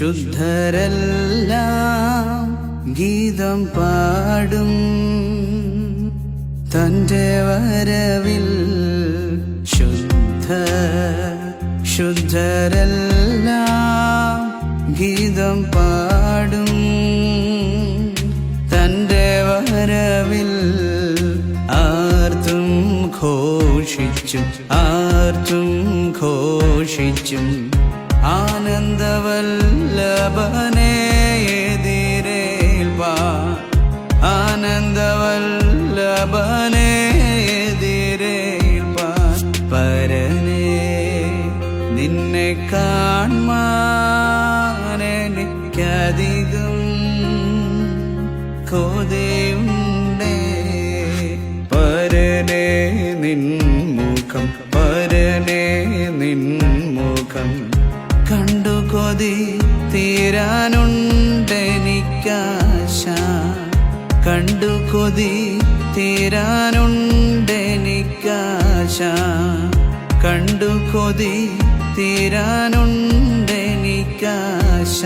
ശുദ്ധരെല്ലാം ഗീതം പാടും. തന്റെ വരവിൽ ശുദ്ധ ശുദ്ധരെല്ലാം ഗീതം പാടും. തന്റെ വരവിൽ ആർത്തും ഘോഷിച്ചും ആർത്തും ഘോഷിച്ചും ആനന്ദവല്ലഭനെ എതിരേൽപ്പാൻ ആനന്ദവല്ലഭനെ എതിരേൽപ്പാൻ പരനെ നിന്നെ കാൺമാൻ എനിക്കധികം കോതയുണ്ടേ. പരനെ നിൻമുഖം കൊതി തീരാനുണ്ടെനിക്കാശ. കണ്ടു കൊതി തീരാനുണ്ടെനിക്കാശ. കണ്ടു കൊതി തീരാനുണ്ടെനിക്കാശ.